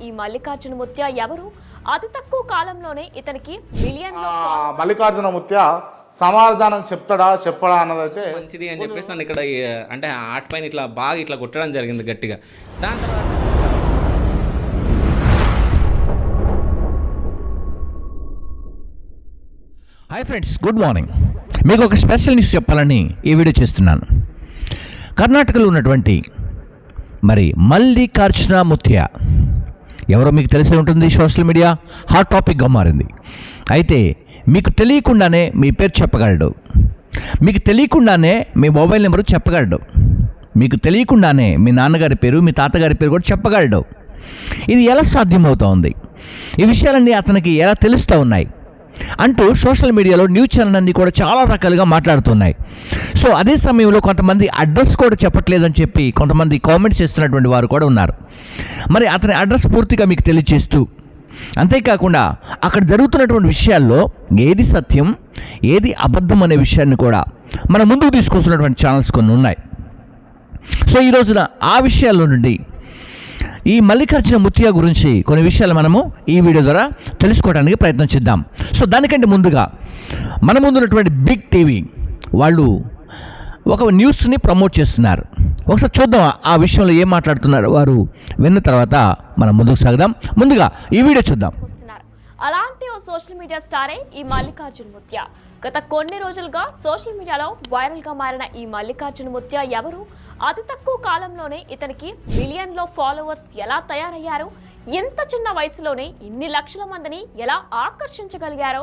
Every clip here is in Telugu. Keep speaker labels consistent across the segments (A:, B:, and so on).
A: ఈ మల్లికార్జున ముత్య ఎవరు? అతి తక్కువ కాలంలోనే ఇతనికి మిలియన్
B: ఆ, మల్లికార్జున ముత్య సమాధానం చెప్తాడా చెప్పడా అన్నదైతే
C: మంచిది అని చెప్పేసి నన్ను ఇక్కడ అంటే ఆట పైన ఇట్లా బాగా ఇట్లా కొట్టడం జరిగింది గట్టిగా. దాని తర్వాత
D: హాయ్ ఫ్రెండ్స్ గుడ్ మార్నింగ్ మీకు ఒక స్పెషల్ న్యూస్ చెప్పాలని ఈ వీడియో చేస్తున్నాను. కర్ణాటకలో ఉన్నటువంటి మరి మల్లికార్జున ముత్య ఎవరో మీకు తెలిసే ఉంటుంది సోషల్ మీడియా? హాట్ టాపిక్గా మారింది. అయితే మీకు తెలియకుండానే మీ పేరు చెప్పగలడు. మీకు తెలియకుండానే మీ మొబైల్ నెంబరు చెప్పగలడు. మీకు తెలియకుండానే మీ నాన్నగారి పేరు మీ తాతగారి పేరు కూడా చెప్పగలడు. ఇది ఎలా సాధ్యమవుతోంది? ఈ విషయాలన్నీ అతనికి ఎలా తెలుస్తూ ఉన్నాయి? అంటూ సోషల్ మీడియాలో న్యూస్ ఛానల్ అన్ని కూడా చాలా రకాలుగా మాట్లాడుతున్నాయి. సో అదే సమయంలో కొంతమంది అడ్రస్ కూడా చెప్పట్లేదని చెప్పి కొంతమంది కామెంట్స్ చేస్తున్నటువంటి వారు కూడా ఉన్నారు. మరి అతని అడ్రస్ పూర్తిగా మీకు తెలియజేస్తూ అంతేకాకుండా అక్కడ జరుగుతున్నటువంటి విషయాల్లో ఏది సత్యం ఏది అబద్ధం అనే విషయాన్ని కూడా మన ముందుకు తీసుకొస్తున్నటువంటి ఛానల్స్ కొన్ని ఉన్నాయి. సో ఈ రోజున ఆ విషయాల్లో నుండి ఈ మల్లికార్జున ముత్య గురించి కొన్ని విషయాలు మనము ఈ వీడియో ద్వారా తెలుసుకోవడానికి ప్రయత్నం చేద్దాం. సో దానికంటే ముందుగా మన ముందున్నటువంటి బిగ్ టీవీ వాళ్ళు ఒక న్యూస్ని ప్రమోట్ చేస్తున్నారు. ఒకసారి చూద్దాం ఆ విషయంలో ఏం మాట్లాడుతున్నారు వారు. విన్న తర్వాత మనం ముందుకు సాగుదాం. ముందుగా ఈ వీడియో చూద్దాం.
A: అలాంటి ఓ సోషల్ మీడియా స్టారే ఈ మల్లికార్జున ముత్య. గత కొన్ని రోజులుగా సోషల్ మీడియాలో వైరల్గా మారిన ఈ మల్లికార్జున ముత్య ఎవరు? అతి తక్కువ కాలంలోనే ఇతనికి మిలియన్లో ఫాలోవర్స్ ఎలా తయారయ్యారు ఎంత చిన్న వయసులోనే ఇన్ని లక్షల మందిని ఎలా ఆకర్షించగలిగారో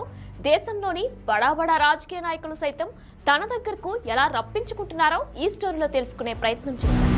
A: దేశంలోని బడా బడా రాజకీయ నాయకులు సైతం తన దగ్గరకు ఎలా రప్పించుకుంటున్నారో ఈ స్టోరీలో తెలుసుకునే ప్రయత్నం చేద్దాం.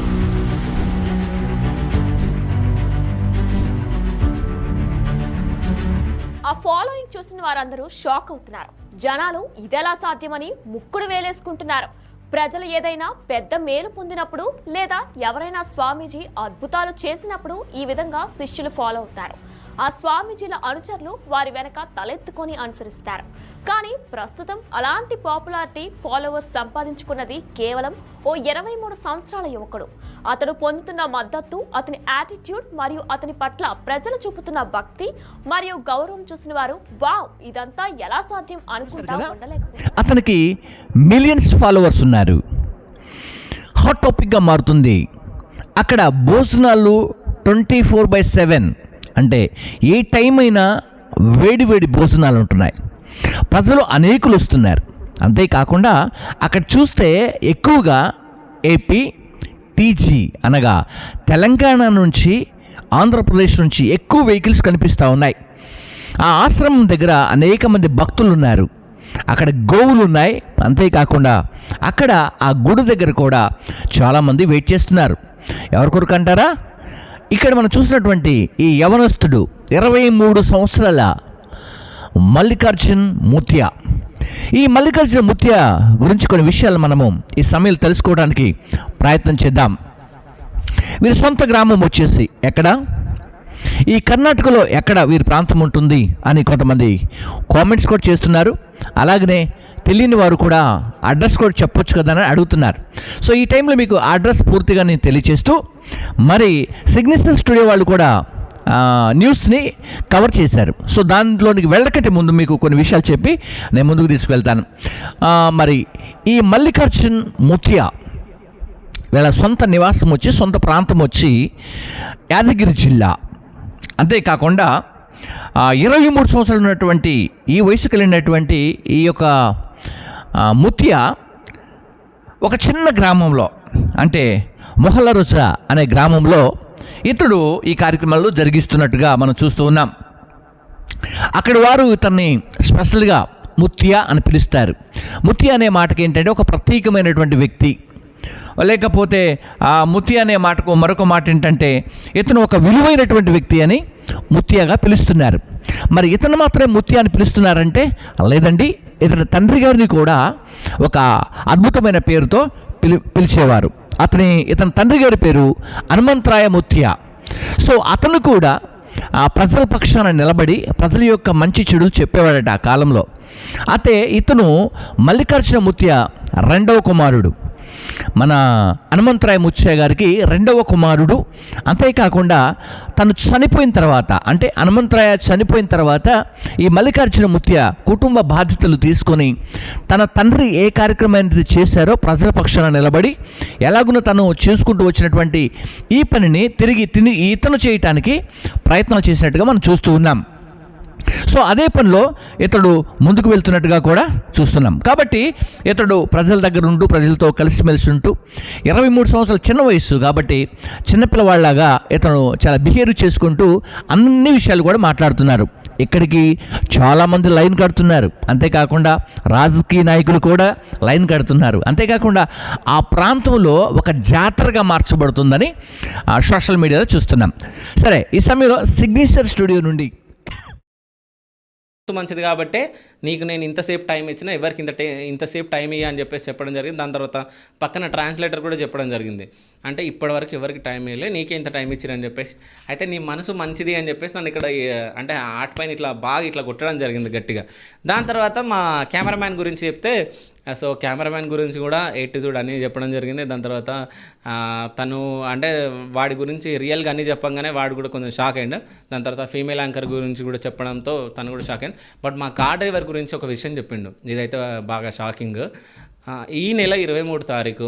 A: ఆ ఫాలోయింగ్ చూసిన వారందరూ షాక్ అవుతున్నారు. జనాలు ఇదెలా సాధ్యమని ముక్కుడు వేలేసుకుంటున్నారు. ప్రజలు ఏదైనా పెద్ద మేలు పొందినప్పుడు లేదా ఎవరైనా స్వామీజీ అద్భుతాలు చేసినప్పుడు ఈ విధంగా శిష్యులు ఫాలో అవుతారు. ఆ స్వామీజీల అనుచరులు వారి వెనక తలెత్తుకొని అనుసరిస్తారు. కానీ ప్రస్తుతం అలాంటి పాపులారిటీ ఫాలోవర్స్ సంపాదించుకున్నది కేవలం ఓ ఇరవై మూడు సంవత్సరాల యువకుడు. అతడు పొందుతున్న మద్దతు అతని యాటిట్యూడ్ మరియు అతని పట్ల ప్రజలు చూపుతున్న భక్తి మరియు గౌరవం చూసిన వారు వావ్ ఇదంతా ఎలా సాధ్యం? అనుకుంటా
D: అతనికి మిలియన్స్ ఫాలోవర్స్ ఉన్నారు. హాట్ టాపిక్గా మారుతుంది. అక్కడ భోజనాలు ట్వంటీ ఫోర్ బై సెవెన్ అంటే ఏ టైం అయినా వేడి వేడి భోజనాలు ఉంటున్నాయి. ప్రజలు అనేకులు వస్తున్నారు. అంతేకాకుండా అక్కడ చూస్తే ఎక్కువగా ఏపీ టీజీ అనగా తెలంగాణ నుంచి ఆంధ్రప్రదేశ్ నుంచి ఎక్కువ వెహికల్స్ కనిపిస్తూ ఉన్నాయి. ఆ ఆశ్రమం దగ్గర అనేక మంది భక్తులు ఉన్నారు. అక్కడ గోవులు ఉన్నాయి. అంతేకాకుండా అక్కడ ఆ గుడి దగ్గర కూడా చాలామంది వెయిట్ చేస్తున్నారు. ఎవరి కొరకు అంటారా? ఇక్కడ మనం చూసినటువంటి ఈ యవనస్తుడు ఇరవై మూడు సంవత్సరాల మల్లికార్జున్ ముత్య. ఈ మల్లికార్జున ముత్య గురించి కొన్ని విషయాలు మనము ఈ సమయంలో తెలుసుకోవడానికి ప్రయత్నం చేద్దాం. వీరి సొంత గ్రామం వచ్చేసి ఎక్కడ? ఈ కర్ణాటకలో ఎక్కడ వీరి ప్రాంతం ఉంటుంది అని కొంతమంది కామెంట్స్ కూడా చేస్తున్నారు. అలాగనే తెలియని వారు కూడా అడ్రస్ కూడా చెప్పొచ్చు కదా అని అడుగుతున్నారు. సో ఈ టైంలో మీకు అడ్రస్ పూర్తిగా నేను తెలియచేస్తూ మరి సిగ్నేచర్ స్టూడియో వాళ్ళు కూడా న్యూస్ని కవర్ చేశారు. సో దాంట్లోనికి వెళ్ళకంటే ముందు మీకు కొన్ని విషయాలు చెప్పి నేను ముందుకు తీసుకువెళ్తాను. మరి ఈ మల్లికార్జున్ ముత్యా వీళ్ళ సొంత నివాసం వచ్చి సొంత ప్రాంతం వచ్చి యాదగిరి జిల్లా అంతేకాకుండా ఇరవై మూడు సంవత్సరాలు ఉన్నటువంటి ఈ వయసు వెళ్ళినటువంటి ఈ యొక్క ఆ, ముత్య ఒక చిన్న గ్రామంలో అంటే మొహల్లరుస అనే గ్రామంలో ఇతడు ఈ కార్యక్రమాలు జరిగిస్తున్నట్టుగా మనం చూస్తూ ఉన్నాం. అక్కడ వారు ఇతన్ని స్పెషల్గా ముత్య అని పిలుస్తారు. ముత్య అనే మాటకి ఏంటంటే ఒక ప్రత్యేకమైనటువంటి వ్యక్తి. లేకపోతే ఆ ముత్య అనే మాటకు మరొక మాట ఏంటంటే ఇతను ఒక విలువైనటువంటి వ్యక్తి అని ముత్యగా పిలుస్తున్నారు. మరి ఇతను మాత్రమే ముత్య అని పిలుస్తున్నారంటే లేదండి ఇతని తండ్రి గారిని కూడా ఒక అద్భుతమైన పేరుతో పిలి పిలిచేవారు. అతని ఇతని తండ్రి గారి పేరు హనుమంతరాయ ముత్య సో అతను కూడా ఆ ప్రజల పక్షాన నిలబడి ప్రజల యొక్క మంచి చెడు చెప్పేవాడట ఆ కాలంలో. అయితే ఇతను మల్లికార్జున ముత్య రెండవ కుమారుడు. మన హనుమంతరాయ ముచ్చయ్య గారికి రెండవ కుమారుడు. అంతేకాకుండా తను చనిపోయిన తర్వాత అంటే హనుమంతరాయ చనిపోయిన తర్వాత ఈ మల్లికార్జున ముత్య కుటుంబ బాధ్యతలు తీసుకొని తన తండ్రి ఏ కార్యక్రమం అనేది చేశారో ప్రజల పక్షాన నిలబడి ఎలాగున తను చేసుకుంటూ వచ్చినటువంటి ఈ పనిని తిరిగి తిని ఇతను చేయటానికి ప్రయత్నం చేసినట్టుగా మనం చూస్తూ ఉన్నాం. సో అదే పనిలో ఇతడు ముందుకు వెళ్తున్నట్టుగా కూడా చూస్తున్నాం. కాబట్టి ఇతడు ప్రజల దగ్గర ఉంటూ ప్రజలతో కలిసిమెలిసి ఉంటూ ఇరవై మూడు సంవత్సరాల చిన్న వయస్సు కాబట్టి చిన్నపిల్లవాళ్ళలాగా ఇతను చాలా బిహేవ్ చేసుకుంటూ అన్ని విషయాలు కూడా మాట్లాడుతున్నారు. ఇక్కడికి చాలామంది లైన్ కడుతున్నారు. అంతేకాకుండా రాజకీయ నాయకులు కూడా లైన్ కడుతున్నారు. అంతేకాకుండా ఆ ప్రాంతంలో ఒక జాతరగా మార్చబడుతుందని ఆ, సోషల్ మీడియాలో చూస్తున్నాం. సరే ఈ సమయంలో సిగ్నేచర్ స్టూడియో నుండి
C: మంచిది కాబట్టి నీకు నేను ఇంతసేపు టైం ఇచ్చినా ఎవరికి ఇంత టై ఇంతసేపు టైం ఇయ్య అని చెప్పేసి చెప్పడం జరిగింది. దాని తర్వాత పక్కన ట్రాన్స్లేటర్ కూడా చెప్పడం జరిగింది. అంటే ఇప్పటివరకు ఎవరికి టైం ఇవ్వలే నీకే ఇంత టైం ఇచ్చిరని చెప్పేసి. అయితే నీ మనసు మంచిది అని చెప్పేసి నన్ను ఇక్కడ అంటే ఆర్ట్ పైన ఇట్లా బాగా ఇట్లా కొట్టడం జరిగింది గట్టిగా. దాని తర్వాత మా కెమెరామ్యాన్ గురించి చెప్తే సో కెమెరామ్యాన్ గురించి కూడా ఎయిట్ టు జూడ్ అన్నీ చెప్పడం జరిగింది. దాని తర్వాత తను అంటే వాడి గురించి రియల్గా అన్నీ చెప్పంగానే వాడు కూడా కొంచెం షాక్ అయ్యిండు. దాని తర్వాత ఫీమేల్ యాంకర్ గురించి కూడా చెప్పడంతో తను కూడా షాక్ అయింది బట్ మా కార్ డ్రైవర్ గురించి ఒక విషయం చెప్పిండు. ఇదైతే బాగా షాకింగ్ ఈ నెల ఇరవై మూడు తారీఖు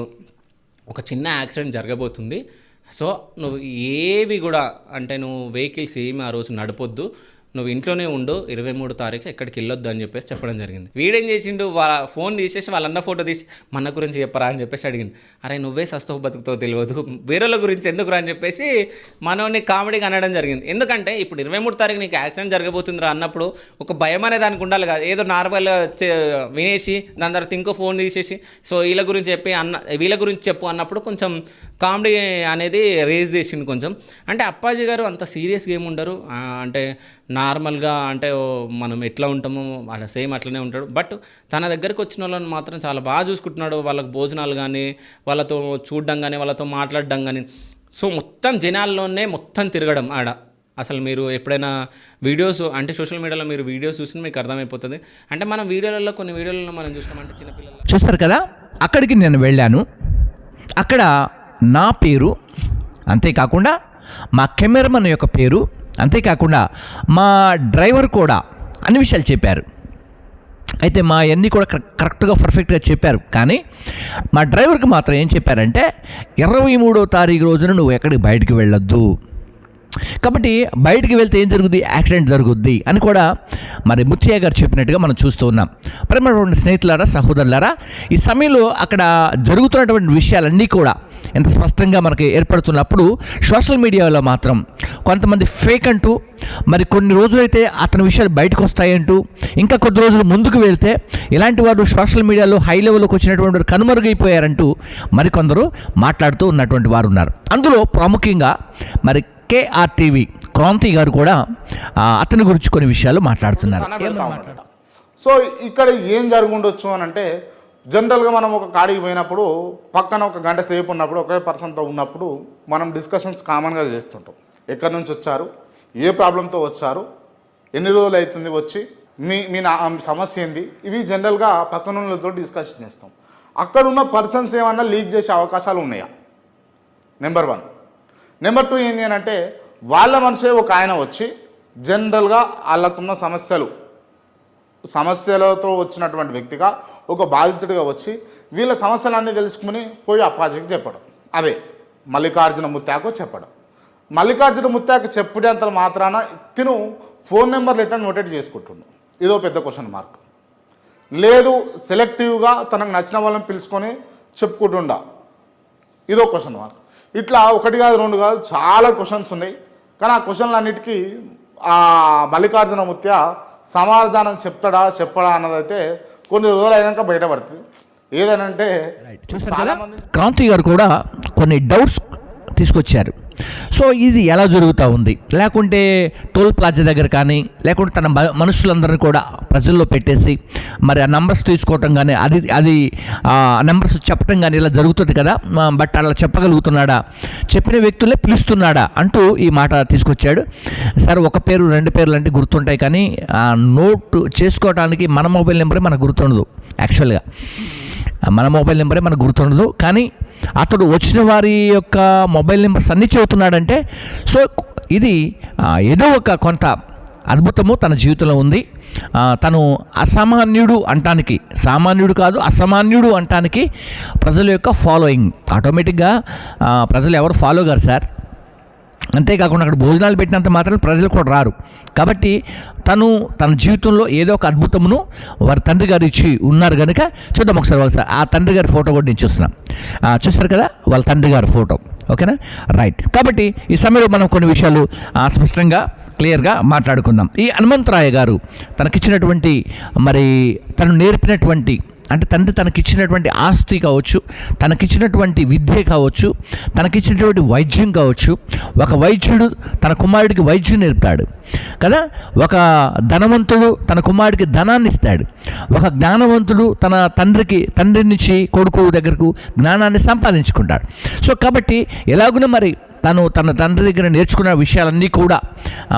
C: ఒక చిన్న యాక్సిడెంట్ జరగబోతుంది. సో నువ్వు ఏవి కూడా అంటే నువ్వు వెహికల్స్ ఏమి ఆ రోజు నడపొద్దు. నువ్వు ఇంట్లోనే ఉండు ఇరవై మూడు తారీఖు ఎక్కడికి వెళ్ళొద్దు అని చెప్పేసి చెప్పడం జరిగింది. వీడేం చేసిండు వాళ్ళ ఫోన్ తీసేసి వాళ్ళన్న ఫోటో తీసి మన గురించి చెప్పరా అని చెప్పేసి అడిగింది అరే నువ్వే సస్తవ బతుకుతో తెలియదు వేరేల గురించి ఎందుకురా అని చెప్పేసి మనోని కామెడీగా అనడం జరిగింది. ఎందుకంటే ఇప్పుడు ఇరవై మూడు తారీఖు నీకు యాక్సిడెంట్ జరగబోతుందిరా అన్నప్పుడు ఒక భయం అనేది దానికి ఉండాలి కదా. ఏదో నార్మల్ చే- వినేసి దాని తర్వాత ఇంకో ఫోన్ తీసేసి సో వీళ్ళ గురించి చెప్పి అన్న వీళ్ళ గురించి చెప్పు అన్నప్పుడు కొంచెం కామెడీ అనేది రేజ్ చేసిండు కొంచెం. అంటే అప్పాజీ గారు అంత సీరియస్గా గేమ్ ఉండరు. అంటే అంటే నార్మల్గా అంటే మనం ఎట్లా ఉంటామో వాళ్ళ సేమ్ అట్లనే ఉంటాడు. బట్ తన దగ్గరికి వచ్చిన వాళ్ళని మాత్రం చాలా బాగా చూసుకుంటున్నాడు. వాళ్ళకి భోజనాలు కానీ వాళ్ళతో చూడడం కానీ వాళ్ళతో మాట్లాడడం కానీ సో మొత్తం జనాల్లోనే మొత్తం తిరగడం ఆడ. అసలు మీరు ఎప్పుడైనా వీడియోస్ అంటే సోషల్ మీడియాలో మీరు వీడియోస్ చూసిన మీకు అర్థమైపోతుంది. అంటే మనం వీడియోలలో కొన్ని వీడియోలలో మనం చూస్తామంటే చిన్నపిల్లలు
D: చూస్తారు కదా? అక్కడికి నేను వెళ్ళాను. అక్కడ నా పేరు అంతేకాకుండా మా కెమెరామన్ యొక్క పేరు అంతేకాకుండా మా డ్రైవర్ కూడా అన్ని విషయాలు చెప్పారు. అయితే మా అన్నీ కూడా కరెక్ట్గా పర్ఫెక్ట్గా చెప్పారు. కానీ మా డ్రైవర్కి మాత్రం ఏం చెప్పారంటే ఇరవై మూడో తారీఖు రోజున నువ్వు ఎక్కడికి బయటకు వెళ్ళొద్దు. కాబట్టి బయటికి వెళ్తే ఏం జరుగుద్ది? యాక్సిడెంట్ జరుగుద్ది అని కూడా మరి ముత్యయ్య గారు చెప్పినట్టుగా మనం చూస్తూ ఉన్నాం. ప్రేమటువంటి స్నేహితులారా సహోదరులారా ఈ సమయంలో అక్కడ జరుగుతున్నటువంటి విషయాలన్నీ కూడా ఎంత స్పష్టంగా మనకి ఏర్పడుతున్నప్పుడు సోషల్ మీడియాలో మాత్రం కొంతమంది ఫేక్ అంటూ మరి కొన్ని రోజులైతే అతని విషయాలు బయటకు వస్తాయంటూ ఇంకా కొద్ది రోజులు ముందుకు వెళ్తే ఇలాంటి వారు సోషల్ మీడియాలో హై లెవెల్లోకి వచ్చినటువంటి వారు కనుమరుగైపోయారంటూ మరికొందరు మాట్లాడుతూ ఉన్నటువంటి వారు ఉన్నారు. అందులో ప్రాముఖ్యంగా మరి కేఆర్ టీవీ క్రాంతి గారు కూడా అతని గురించి కొన్ని విషయాలు మాట్లాడుతున్నారు.
B: సో ఇక్కడ ఏం జరుగుండొచ్చు అని అంటే జనరల్గా మనం ఒక కాడికి పోయినప్పుడు పక్కన ఒక గంట సేపు ఉన్నప్పుడు ఒకే పర్సన్తో ఉన్నప్పుడు మనం డిస్కషన్స్ కామన్గా చేస్తుంటాం. ఎక్కడి నుంచి వచ్చారు? ఏ ప్రాబ్లంతో వచ్చారు? ఎన్ని రోజులు అవుతుంది వచ్చి? మీ మీ నా సమస్య ఏంది? ఇవి జనరల్గా పక్కన వాళ్ళతో డిస్కషన్ చేస్తాం. అక్కడ ఉన్న పర్సన్స్ ఏమన్నా లీక్ చేసే అవకాశాలు ఉన్నాయా? Number one. నెంబర్ టూ ఏంటి అని అంటే వాళ్ళ మనసే ఒక ఆయన వచ్చి జనరల్గా వాళ్ళకున్న సమస్యలు సమస్యలతో వచ్చినటువంటి వ్యక్తిగా ఒక బాధితుడిగా వచ్చి వీళ్ళ సమస్యలన్నీ తెలుసుకుని పోయి అప్పాజీకి చెప్పడం. అదే మల్లికార్జున ముత్యాకు చెప్పడం. మల్లికార్జున ముత్యాకు చెప్పేంత మాత్రాన తిను ఫోన్ నెంబర్ లెటర్ నోటేట్ చేసుకుంటుండు. ఇదో పెద్ద క్వశ్చన్ మార్క్. లేదు సెలెక్టివ్గా తనకు నచ్చిన వాళ్ళని పిలుచుకొని చెప్పుకుంటుండా. ఇదో క్వశ్చన్ మార్క్. ఇట్లా ఒకటి కాదు రెండు కాదు చాలా క్వశ్చన్స్ ఉన్నాయి. కానీ ఆ క్వశ్చన్లు అన్నిటికీ ఆ మల్లికార్జున ముత్య సమాధానం చెప్తాడా చెప్పడా అన్నదైతే కొన్ని రోజులు అయినాక బయటపడుతుంది. ఏదనంటే చాలా మంది
D: క్రాంతి గారు కూడా కొన్ని డౌట్స్ తీసుకొచ్చారు. సో ఇది ఎలా జరుగుతూ ఉంది? లేకుంటే టోల్ ప్లాజా దగ్గర కానీ లేకుంటే తన మ- మనుషులందరినీ కూడా ప్రజల్లో పెట్టేసి మరి ఆ నెంబర్స్ తీసుకోవటం కానీ అది అది నెంబర్స్ చెప్పటం కానీ ఇలా జరుగుతుంది కదా? బట్ అలా చెప్పగలుగుతున్నాడా? చెప్పిన వ్యక్తులే పిలుస్తున్నాడా? అంటూ ఈ మాట తీసుకొచ్చాడు. సార్ ఒక పేరు రెండు పేర్లు అంటే గుర్తుంటాయి కానీ నోట్ చేసుకోవడానికి మన మొబైల్ నెంబరే మనకు గుర్తుండదు యాక్చువల్గా. మన మొబైల్ నెంబరే మనకు గుర్తుండదు. కానీ అతడు వచ్చిన వారి యొక్క మొబైల్ నెంబర్స్ అన్నీ చెబుతున్నాడంటే సో ఇది ఏదో ఒక కొంత అద్భుతము తన జీవితంలో ఉంది. తను అసామాన్యుడు అంటానికి సామాన్యుడు కాదు అసామాన్యుడు అంటానికి ప్రజల యొక్క ఫాలోయింగ్ ఆటోమేటిక్గా ప్రజలు ఎవరు ఫాలో గారు సార్? అంతేకాకుండా అక్కడ భోజనాలు పెట్టినంత మాత్రం ప్రజలు కూడా రారు. కాబట్టి తను తన జీవితంలో ఏదో ఒక అద్భుతమును వారి తండ్రి గారు ఇచ్చి ఉన్నారు కనుక చూద్దాం ఒకసారి ఒకసారి ఆ తండ్రి గారి ఫోటో కూడా నేను చూస్తున్నాను చూస్తారు కదా వాళ్ళ తండ్రి గారి ఫోటో. ఓకేనా? రైట్. కాబట్టి ఈ సమయంలో మనం కొన్ని విషయాలు స్పష్టంగా క్లియర్గా మాట్లాడుకుందాం. ఈ హనుమంతరాయ గారు తనకిచ్చినటువంటి మరి తను నేర్పినటువంటి అంటే తండ్రి తనకిచ్చినటువంటి ఆస్తి కావచ్చు తనకిచ్చినటువంటి విద్య కావచ్చు తనకిచ్చినటువంటి వైద్యం కావచ్చు ఒక వైద్యుడు తన కుమారుడికి వైద్యం నేర్పుతాడు కదా? ఒక ధనవంతుడు తన కుమారుడికి ధనాన్ని ఇస్తాడు ఒక జ్ఞానవంతుడు తన తండ్రికి తండ్రి నుంచి కొడుకు దగ్గరకు జ్ఞానాన్ని సంపాదించుకుంటాడు. సో కాబట్టి ఎలాగున మరి తను తన తండ్రి దగ్గర నేర్చుకున్న విషయాలన్నీ కూడా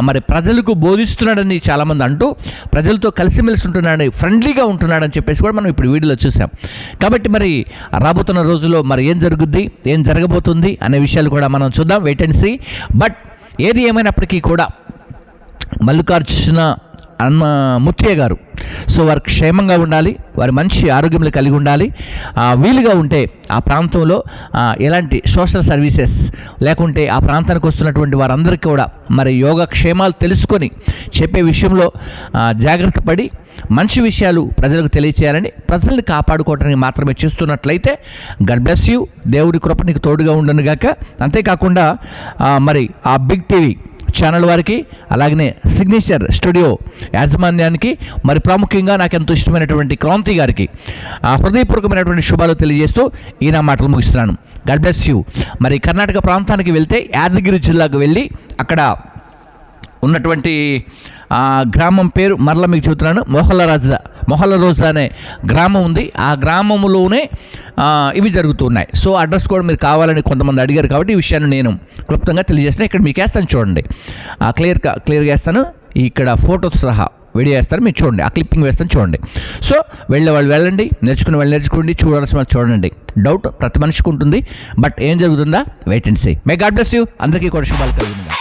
D: మరి ప్రజలకు బోధిస్తున్నాడని చాలామంది అంటూ ప్రజలతో కలిసిమెలిసి ఉంటున్నాడని ఫ్రెండ్లీగా ఉంటున్నాడని చెప్పేసి కూడా మనం ఇప్పుడు వీడియోలో చూసాం. కాబట్టి మరి రాబోతున్న రోజుల్లో మరి ఏం జరుగుద్ది ఏం జరగబోతుంది అనే విషయాలు కూడా మనం చూద్దాం వెయిట్ అండ్ సీ బట్ ఏది ఏమైనప్పటికీ కూడా మల్లికార్జున అన్న ముత్య గారు. సో వారు క్షేమంగా ఉండాలి వారు మంచి ఆరోగ్యములు కలిగి ఉండాలి. వీలుగా ఉంటే ఆ ప్రాంతంలో ఎలాంటి సోషల్ సర్వీసెస్ లేకుంటే ఆ ప్రాంతానికి వస్తున్నటువంటి వారందరికీ కూడా మరి యోగ క్షేమాలు తెలుసుకొని చెప్పే విషయంలో జాగ్రత్త పడి మంచి విషయాలు ప్రజలకు తెలియచేయాలని ప్రజల్ని కాపాడుకోవడానికి మాత్రమే చేస్తున్నట్లయితే గడ్ బ్లెస్ యూ దేవుడి కృప నీకు తోడుగా ఉండను గాక అంతేకాకుండా మరి ఆ బిగ్ టీవీ ఛానల్ వారికి అలాగనే సిగ్నేచర్ స్టూడియో యాజమాన్యానికి మరి ప్రాముఖ్యంగా నాకు ఎంతో ఇష్టమైనటువంటి క్రాంతి గారికి ఆ హృదయపూర్వకమైనటువంటి శుభాలు తెలియజేస్తూ ఈ నా మాటలు ముగిస్తున్నాను. గడ్ బ్లెస్ యూ మరి కర్ణాటక ప్రాంతానికి వెళ్తే యాదగిరి జిల్లాకు వెళ్ళి అక్కడ ఉన్నటువంటి ఆ గ్రామం పేరు మరల మీకు చెబుతున్నాను. మొహల్ల రాజా మొహల్ల రోజా అనే గ్రామం ఉంది. ఆ గ్రామంలోనే ఇవి జరుగుతున్నాయి. సో అడ్రస్ కూడా మీరు కావాలని కొంతమంది అడిగారు కాబట్టి ఈ విషయాన్ని నేను క్లుప్తంగా తెలియజేస్తాను ఇక్కడ మీకు వేస్తాను చూడండి. ఆ క్లియర్గా క్లియర్గా వేస్తాను. ఇక్కడ ఫోటోస్ సహా వీడియో వేస్తాను మీరు చూడండి. ఆ క్లిప్పింగ్ వేస్తాను చూడండి. సో వెళ్ళే వాళ్ళు వెళ్ళండి. నేర్చుకుని వాళ్ళు నేర్చుకోండి. చూడాల్సిన వాళ్ళు చూడండి. డౌట్ ప్రతి మనిషికి ఉంటుంది. బట్ ఏం జరుగుతుందా? Wait and see may God bless you అందరికీ కూడా శుభాలు కలిగిందా